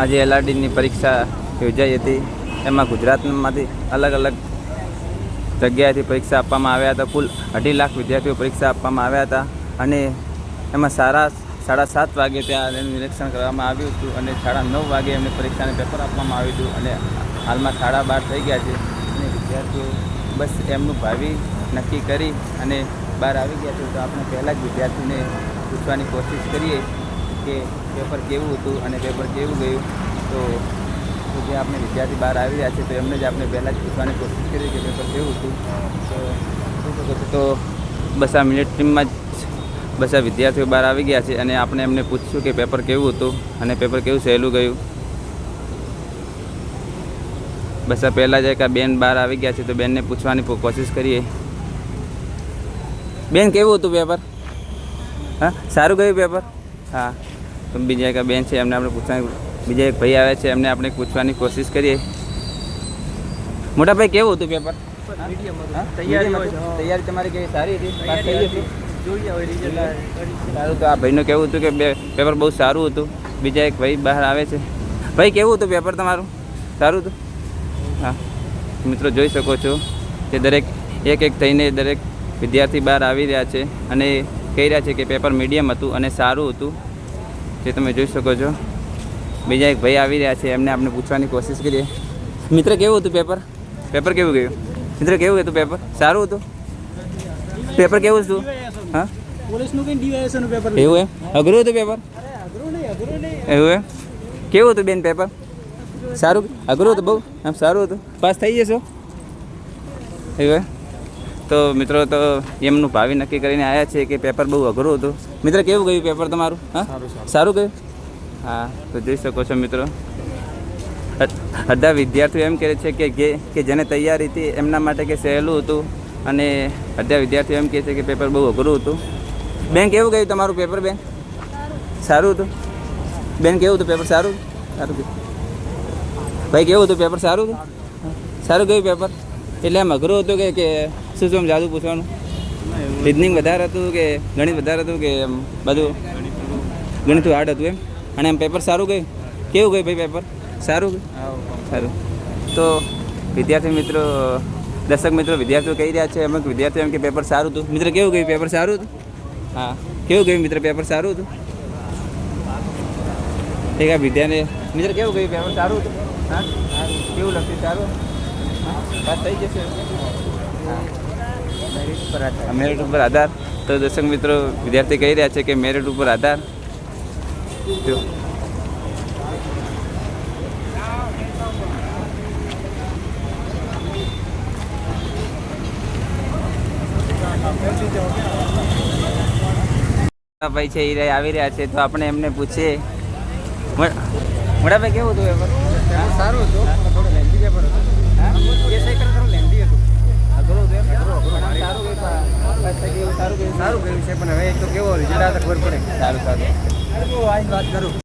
આજે એલઆરડીની પરીક્ષા યોજાઈ હતી. એમાં ગુજરાતમાંથી અલગ અલગ જગ્યાએથી પરીક્ષા આપવામાં આવ્યા હતા. કુલ અઢી લાખ વિદ્યાર્થીઓ પરીક્ષા આપવામાં આવ્યા હતા અને એમાં સારા સાડા સાત વાગે ત્યાં એનું નિરીક્ષણ કરવામાં આવ્યું હતું અને સાડા નવ વાગે એમને પરીક્ષાને પેપર આપવામાં આવ્યું હતું અને હાલમાં સાડા બાર થઈ ગયા છે. અને વિદ્યાર્થીઓ બસ એમનું ભાવિ નક્કી કરી અને બહાર આવી ગયા છે. તો આપણે પહેલાં જ વિદ્યાર્થીને પૂછવાની કોશિશ કરીએ કે પેપર કેવું હતું અને પેપર કેવું ગયું, તો જે આપણે વિદ્યાર્થી બહાર આવી રહ્યા છે, તો એમને જ આપણે પહેલાં જ પૂછવાની કોશિશ કરી કે પેપર કેવું હતું. તો શું? તો બસ આ મિનિટમાં જ બસ આ વિદ્યાર્થીઓ બહાર આવી ગયા છે અને આપણે એમને પૂછ્યું કે પેપર કેવું હતું અને પેપર કેવું સહેલું ગયું. બસ આ પહેલાં જ એક આ બેન બહાર આવી ગયા છે, તો બેનને પૂછવાની કોશિશ કરીએ. બેન, કેવું હતું પેપર હા? સારું ગયું પેપર હા. તો બીજા એક બેન છે એમને આપણે પૂછવાની બીજા એક ભાઈ આવે છે એમને આપણે પૂછવાની કોશિશ કરીએ. મોટા ભાઈ કેવું હતું પેપર તૈયારી તમારી કેવી? સારી હતી? સારું તો આ ભાઈનું કેવું હતું કે પેપર બહુ સારું હતું? બીજા એક ભાઈ બહાર આવે છે. ભાઈ કેવું હતું પેપર તમારું? સારું હતું? હા. મિત્રો જોઈ શકો છો કે દરેક એક એક થઈને દરેક વિદ્યાર્થી બહાર આવી રહ્યા છે અને કહી રહ્યા છે કે પેપર મીડિયમ હતું અને સારું હતું. જે તમે જોઈ શકો છો. બીજા એક ભાઈ આવી રહ્યા છે એમને આપણે પૂછવાની કોશિશ કરીએ. મિત્ર કેવું હતું પેપર? પેપર કેવું ગયું? મિત્ર કેવું હતું પેપર? સારું હતું? પેપર કેવું હતું? હા? એવું એમ? અઘરું હતું પેપર? એવું એમ? કેવું હતું બેન પેપર? સારું? અઘરું હતું બહુ? આમ સારું હતું? પાસ થઈ જશો? એવું તો મિત્રો તો એમનું ભાવિ નક્કી કરીને આવ્યા છે કે પેપર બહુ અઘરું હતું. મિત્ર કેવું ગયું પેપર તમારું? હા? સારું ગયું? હા તો જોઈ શકો છો મિત્રો. અડધા વિદ્યાર્થીઓ એમ કહે છે કે કે જેને તૈયારી હતી એમના માટે કે સહેલું હતું અને અડધા વિદ્યાર્થીઓ એમ કહે છે કે પેપર બહુ અઘરું હતું. બેન કેવું ગયું તમારું પેપર બેન? સારું હતું? બેન કેવું હતું પેપર? સારું? સારું ભાઈ કેવું હતું પેપર? સારું હતું? સારું ગયું પેપર? એટલે એમ અઘરું હતું કે કે શું શું જાદુ પૂછવાનું? રિઝનિંગ વધારે હતું કે ગણિત વધારે હતું કે એમ બધું? ગણિત હાર્ડ હતું એમ? અને એમ પેપર સારું ગયું? કેવું ગયું ભાઈ પેપર સારું ગયું? સારું. તો વિદ્યાર્થી મિત્રો, દર્શક મિત્રો, વિદ્યાર્થીઓ કહી રહ્યા છે? અમુક વિદ્યાર્થીઓ એમ કે પેપર સારું હતું. મિત્ર, કેવું ગયું? પેપર સારું હતું? હા. કેવું ગયું મિત્ર? પેપર સારું હતું? એક આ વિદ્યાને મિત્ર, કેવું ગયું? પેપર સારું હતું? હા? કેવું લખ્યું સારું? હા? થઈ જશે? હા. મેરિટ ઉપર આધાર તો દર્શક મિત્રો વિદ્યાર્થી કહી રહ્યા છે કે મેરિટ ઉપર આધાર ભાઈ છે એ આવી રહ્યા છે તો આપણે એમને પૂછીએ. મોટાભાઈ કેવું હતું પેપર સારું હતું થોડું લેન્ધી પેપર હતું. સારું સારું સારું ગયું છે પણ હવે તો કેવો રિઝલ્ટ ખબર પડે. સારું સારું. વાત કરું.